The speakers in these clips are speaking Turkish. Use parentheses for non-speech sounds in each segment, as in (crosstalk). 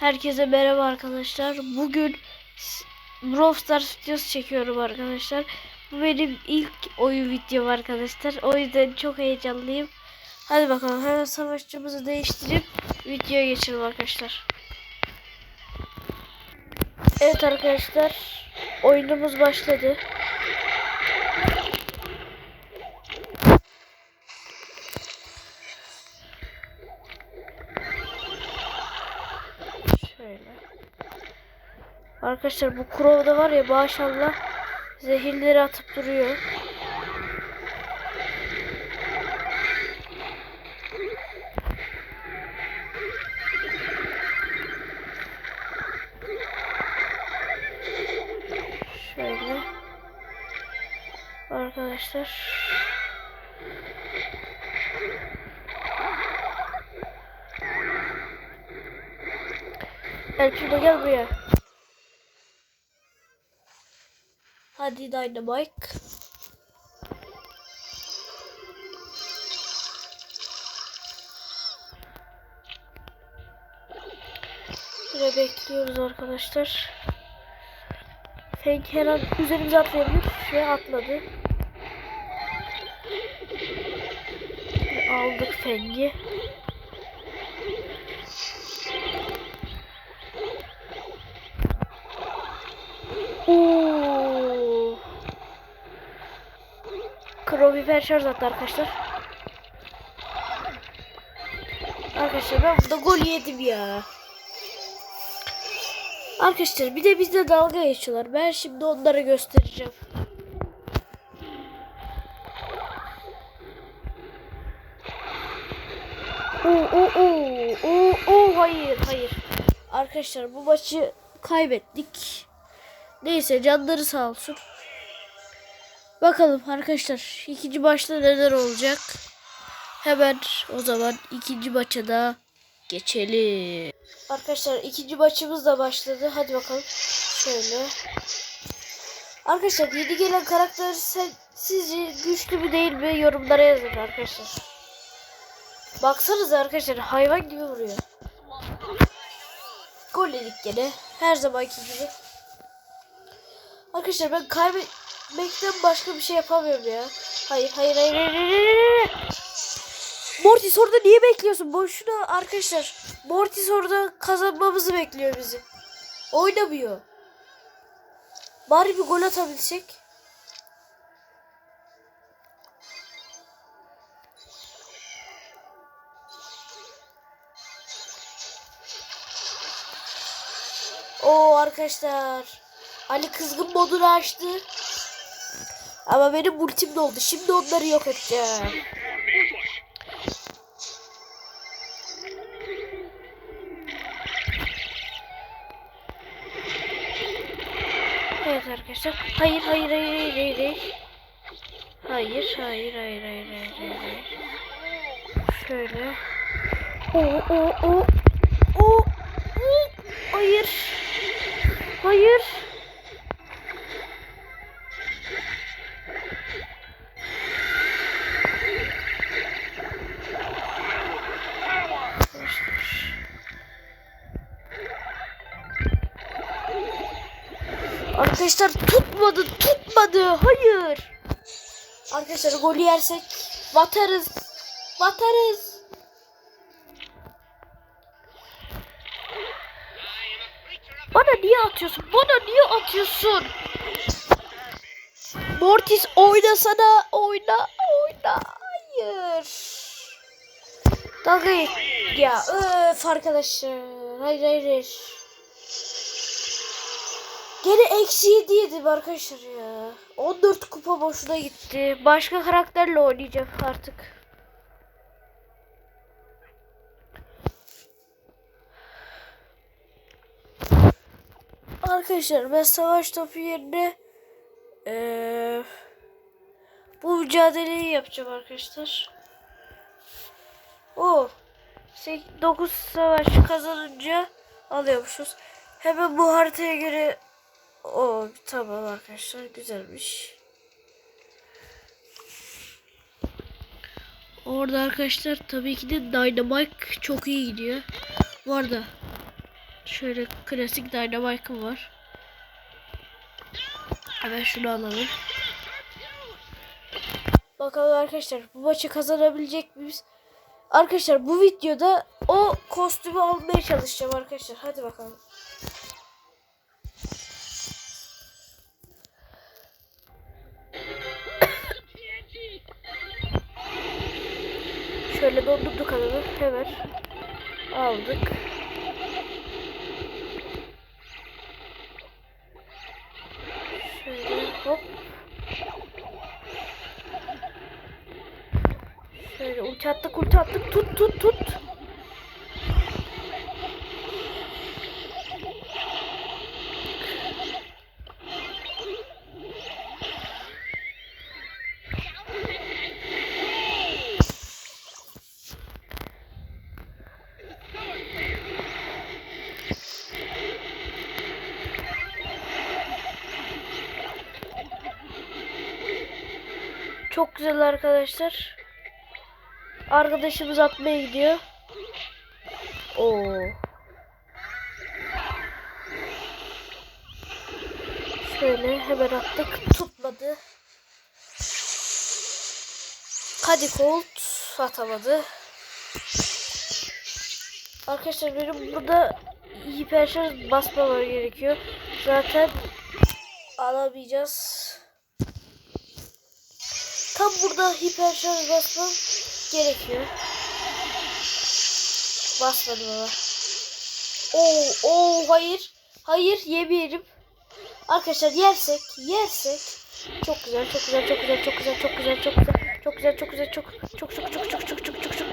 Herkese merhaba arkadaşlar. Bugün Brawl Stars videosu çekiyorum arkadaşlar. Bu benim ilk oyun videom arkadaşlar. O yüzden çok heyecanlıyım. Hadi bakalım hemen savaşçımızı değiştirip videoya geçelim arkadaşlar. Evet arkadaşlar. Oyunumuz başladı. Şöyle. Arkadaşlar bu Crow'da var ya maşallah zehirleri atıp duruyor. Şöyle. Arkadaşlar. El Primo gel buraya. Hadi Dynamite. Yine bekliyoruz arkadaşlar. Fenk her an üzerimize atlayabilir. Ve atladı. Aldık Feng'i. Oo. Crow biber şarj attı arkadaşlar. Arkadaşlar ben burada gol yedim ya. Arkadaşlar bir de bizde dalga geçiyorlar. Ben şimdi onlara göstereceğim. Oo, oo, oo, oo, oo, hayır hayır. Arkadaşlar bu maçı kaybettik. Neyse canları sağ olsun. Bakalım arkadaşlar ikinci maçta neler olacak. Hemen o zaman ikinci maça da geçelim. Arkadaşlar ikinci maçımız da başladı. Hadi bakalım. Şöyle. Arkadaşlar yeni gelen karakter sizce güçlü mü değil mi yorumlara yazın arkadaşlar. Baksanıza arkadaşlar hayvan gibi vuruyor. Gol yedik gene. Her zamanki gibi. Arkadaşlar ben kaybetmekten başka bir şey yapamıyorum ya. Hayır hayır hayır hayır hayır. Mortis orada niye bekliyorsun? Boşuna arkadaşlar. Mortis orada kazanmamızı bekliyor bizi. Oynamıyor. Bari bir gol atabilsek. Oo arkadaşlar. Ali kızgın modunu açtı. Ama benim ultim de oldu. Şimdi onları yok edeceğim. Evet arkadaşlar. Hayır hayır hayır hayır hayır. Hayır hayır hayır hayır hayır hayır. hayır. Şöyle. O o o o hayır. Hayır. Arkadaşlar tutmadı tutmadı hayır. Arkadaşlar golü yersek batarız. Batarız. Bana niye atıyorsun? Bana niye atıyorsun? Mortis oynasana. Oyna. Oyna. Hayır. Dalga. Ya öf arkadaşlar. Hayır hayır hayır. Gene eksi 7 yedim arkadaşlar ya. 14 kupa boşuna gitti. Başka karakterle oynayacağım artık. Arkadaşlar ben savaş topu yerine eee, bu mücadeleyi yapacağım arkadaşlar. O 9 savaş kazanınca alıyormuşuz. Hemen bu haritaya göre o tamam arkadaşlar güzelmiş. Orada arkadaşlar tabii ki de Dynamite çok iyi gidiyor. Bu arada Şöyle klasik Dynamite'ım var. Hemen şunu alalım. Bakalım arkadaşlar bu maçı kazanabilecek miyiz? Arkadaşlar bu videoda o kostümü almaya çalışacağım arkadaşlar. Hadi bakalım. Şöyle dondurduk adamı. Hemen aldık. Şöyle hop. Şöyle ulti attık ulti. Tut tut tut. Çok güzel arkadaşlar. Arkadaşımız atmaya gidiyor. Oo. Şöyle hemen attık. Tutmadı. Hadi Colt atamadı. Arkadaşlar benim burada hiper şarj basmamam gerekiyor. Zaten alamayacağız. Tam burada hiper şarj basmam gerekiyor. Basmadım ama. Oo, oo hayır. Hayır yemeyelim. Arkadaşlar yersek, yersek çok güzel, çok güzel, çok güzel, çok güzel, çok güzel, çok güzel, çok güzel, çok güzel, çok çok çok çok çok çok çok çok çok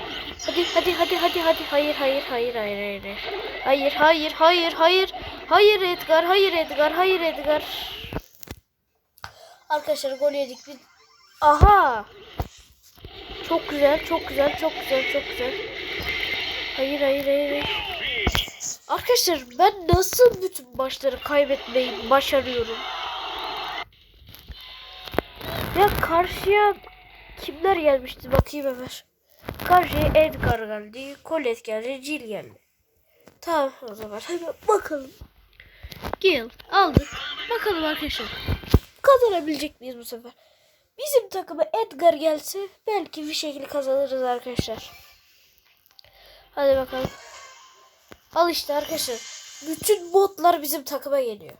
Hadi hadi hadi hadi hadi hayır hayır hayır hayır hayır hayır hayır hayır hayır hayır Edgar hayır Edgar hayır Edgar Arkadaşlar gol yedik Aha çok güzel, çok güzel, çok güzel, çok güzel. Hayır, hayır, hayır. Arkadaşlar ben nasıl bütün maçları kaybetmeyi başarıyorum? Ya karşıya kimler gelmişti bakayım hemen. Karşıya Edgar geldi, Colette geldi, Jill geldi. Tamam o zaman hemen bakalım. Gel aldık. Bakalım arkadaşlar. Kazanabilecek miyiz bu sefer? Bizim takıma Edgar gelse belki bir şekilde kazanırız arkadaşlar. Hadi bakalım. Al işte arkadaşlar. Bütün botlar bizim takıma geliyor.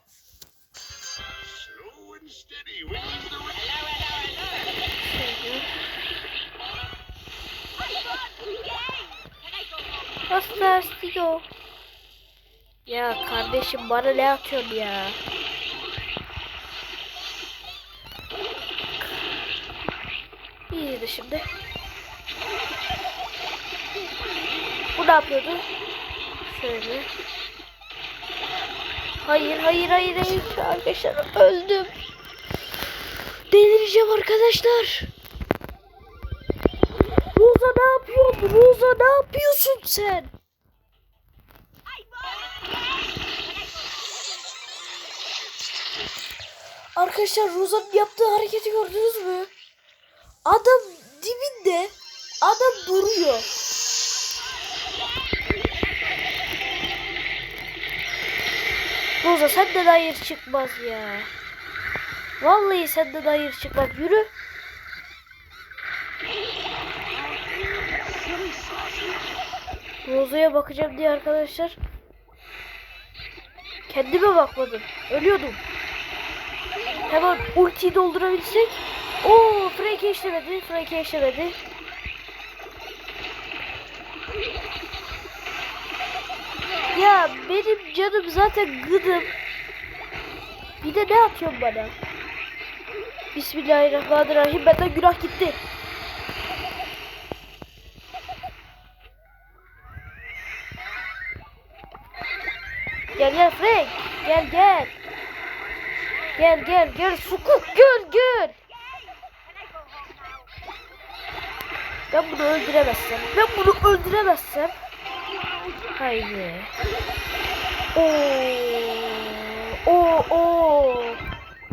Şöyle. Fantastico. Ya kardeşim bana ne atıyorsun ya? İyiydi şimdi. Bu ne yapıyordu? Şöyle. Hayır hayır hayır hayır arkadaşlar öldüm. Delireceğim arkadaşlar. Roza ne yapıyorsun? Roza ne yapıyorsun sen? Arkadaşlar Roza'nın yaptığı hareketi gördünüz mü? Adam dibinde adam duruyor. Roza senden hayır çıkmaz ya. Vallahi senden hayır çıkmaz. Yürü. Roza'ya bakacağım diye arkadaşlar. Kendime bakmadım. Ölüyordum. Hemen ultiyi doldurabilsek. Oo, Frank'i işlemedi. Frank'i işlemedi. Ya benim canım zaten gıdım. Bir de ne atıyorsun bana? Bismillahirrahmanirrahim. Benden günah gitti. Gel gel Frank. Gel gel. Gel gel gel Sukuk gel gel. Ben bunu öldüremezsem. Ben bunu öldüremezsem. Haydi. Oo. Oo oo.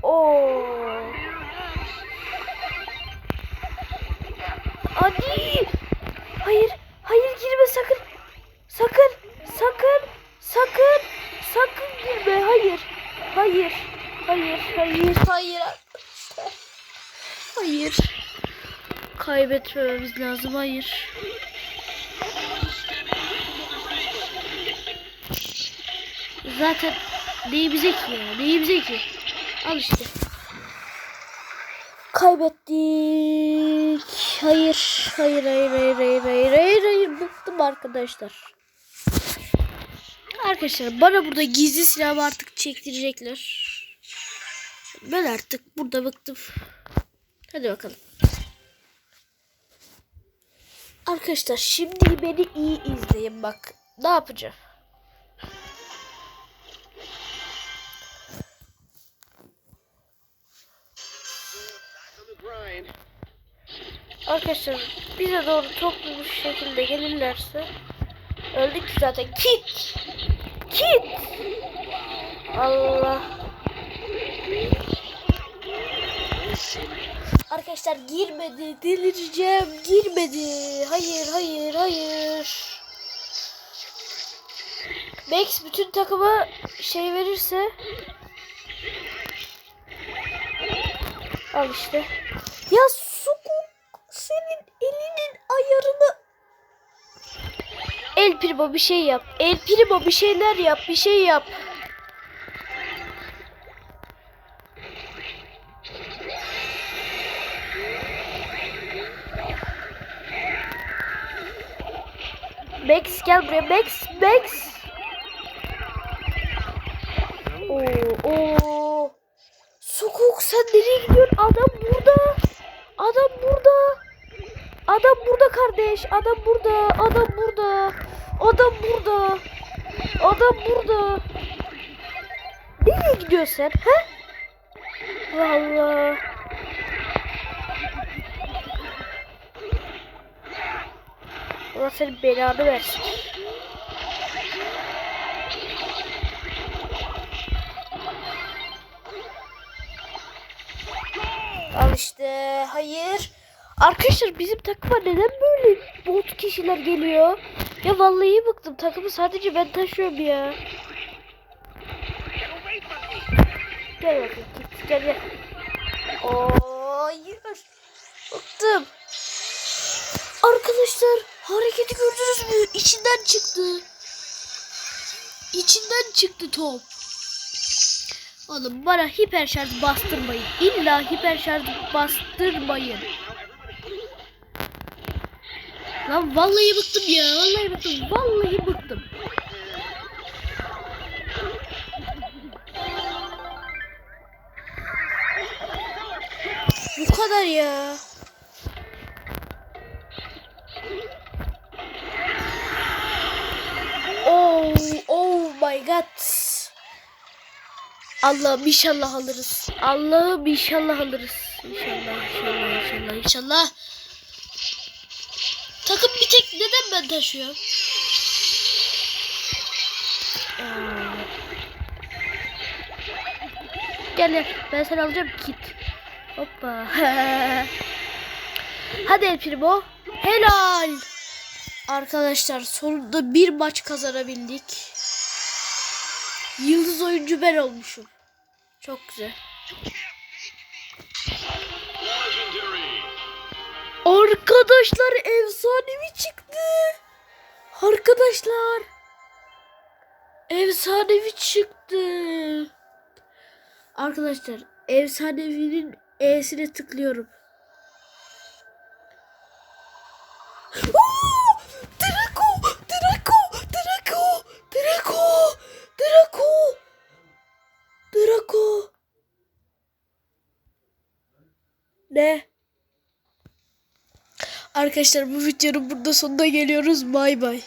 Oo. Hadi. Hayır. Hayır girme sakın. Sakın. Sakın. Sakın. sakın girme. Hayır. Hayır. Hayır. Hayır. Hayır arkadaşlar. Hayır. Kaybetmememiz lazım. Hayır. Zaten neyimize ki ya? Neyimize ki? Al işte. Kaybettik. Hayır. Hayır, hayır, hayır, hayır, hayır, hayır, hayır. Bıktım arkadaşlar. Arkadaşlar bana burada gizli silahımı artık çektirecekler. Ben artık burada bıktım. Hadi bakalım. Arkadaşlar şimdi beni iyi izleyin bak. Ne yapacağım? Arkadaşlar bize doğru toplu bir şekilde gelirlerse öldük zaten. Kit! Kit! Allah. Arkadaşlar girmedi. Delireceğim. Girmedi. Hayır, hayır, hayır. Max bütün takıma şey verirse Al işte. Ya Sukuk senin elinin ayarını El Primo bir şey yap. El Primo bir şeyler yap. Bir şey yap. Max gel buraya. Max, Max. Oo, oo. Sukuk sen nereye gidiyorsun? Adam burada. Adam burada. Adam burada kardeş. Adam burada. Adam burada. Adam burada. Adam burada. Nereye gidiyorsun sen? He? Vallahi. Allah senin belanı versin. Al işte. Hayır. Arkadaşlar bizim takıma neden böyle bot kişiler geliyor? Ya vallahi bıktım. Takımı sadece ben taşıyorum ya. Gel bakayım. Git. Gel gel. Hayır. Bıktım. Arkadaşlar hareketi gördünüz mü? İçinden çıktı. İçinden çıktı top. Oğlum bana hiper şarj bastırmayın. İlla hiper şarj bastırmayın. Lan vallahi bıktım ya. Vallahi bıktım. Vallahi bıktım. Bu kadar ya. Allah'ım inşallah alırız. Allah'ım inşallah alırız. İnşallah, inşallah, inşallah, inşallah. Takım bir tek neden ben taşıyorum? Aa. Gel gel ben seni alacağım kit. Hoppa. (laughs) Hadi El Primo. Helal. Arkadaşlar sonunda bir maç kazanabildik. Yıldız oyuncu ben olmuşum. Çok güzel. Arkadaşlar efsanevi çıktı. Arkadaşlar. Efsanevi çıktı. Arkadaşlar efsanevinin E'sine tıklıyorum. Arkadaşlar bu videonun burada sonuna geliyoruz. Bay bay.